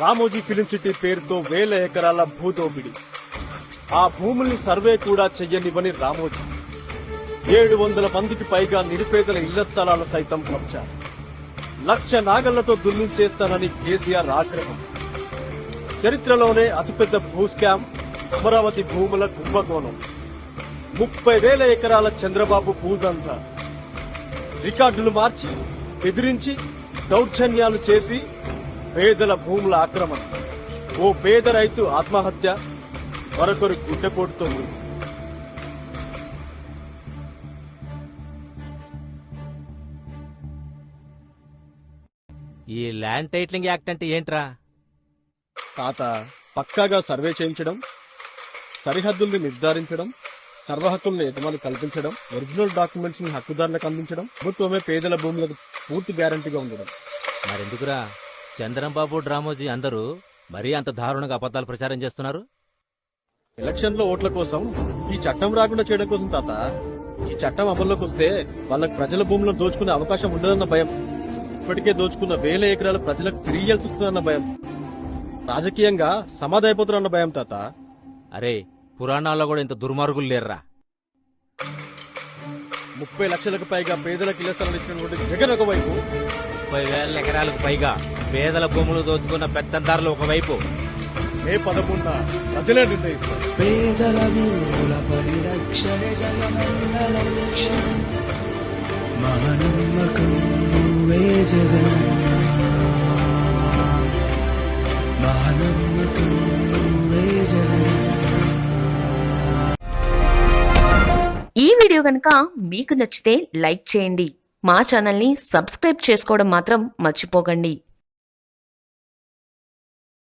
Ramoji film city పేరుతో వేల ఎకరాల భూదోపిడి ఆ భూముల్ని సర్వే కూడా చెయ్యనివ్వని రామోజీ. ఏడు వందల మందికి పైగా నిరుపేదల ఇళ్ళ స్థలాలు సైతం కబ్జా లక్ష నాగళ్ళతో దుల్లించేస్తానని కేసీఆర్ ఆగ్రహం. చరిత్రలోనే అతిపెద్ద భూ స్కామ్ అమరావతి భూముల కుంభకోణం. ముప్పై వేల ఎకరాల చంద్రబాబు భూదంతా. రికార్డులు మార్చి బెదిరించి దౌర్జన్యాలు చేసి పేదల భూముల ఆక్రమణ. ఓ పేద రైతు ఆత్మహత్య మరొకరు గుడ్డపోటుతో మృతి. ఈ ల్యాండ్ టైటిలింగ్ యాక్ట్ అంటే ఏంట్రా? తాత పక్కాగా సర్వే చేయించడం సరిహద్దుల్ని నిర్ధారించడం సర్వ హక్కుల్ని యజమాని కల్పించడం ఒరిజినల్ డాక్యుమెంట్స్ని హక్కుదారులకు అందించడం ప్రభుత్వమే పేదల భూములకు పూర్తి గ్యారంటీగా ఉండడం. మరెందుకురా? చంద్రంబాబు డ్రామోజీ అందరూ మరీ అంత దారుణంగా అబద్ధాలు ప్రచారం చేస్తున్నారు? ఎలక్షన్లో ఓట్ల కోసం ఈ చట్టం రాకుండా చేయడం కోసం తాత ఈ చట్టం అమల్లోకి వస్తే వాళ్ళకి ప్రజల భూములను దోచుకునే అవకాశం ఉండదన్న భయం. ఇప్పటికే దోచుకున్న వేల ఎకరాలు ప్రజలకు తిరిగి ఇయ్యాల్సి వస్తుందన్న భయం. రాజకీయంగా సమాధాయపోతారన్న భయం తాత. అరే పురాణాల్లో కూడా ఇంత దుర్మార్గులు లేర్రా. ముప్పై లక్షలకు పైగా పేదలకు ఇళ్ళ స్థలాలు ఇచ్చినటువంటి జగన్ ఒకవైపు ముప్పై వేల ఎకరాలకు పైగా పేదల భూములు దోచుకున్న పెత్తందారులు ఒకవైపు. మే పదకొండున ప్రజలే నిర్ణయిస్తారు. పేదల భూముల పరిరక్షణే జగనన్న లక్ష్యం. మహనమ్మకం నువ్వే జగనన్న. మహనమ్మకం నువ్వే జగనన్న. ఈ వీడియో కనుక మీకు నచ్చితే లైక్ చేయండి. మా ఛానల్ని సబ్స్క్రైబ్ చేసుకోవడం మాత్రం మర్చిపోకండి.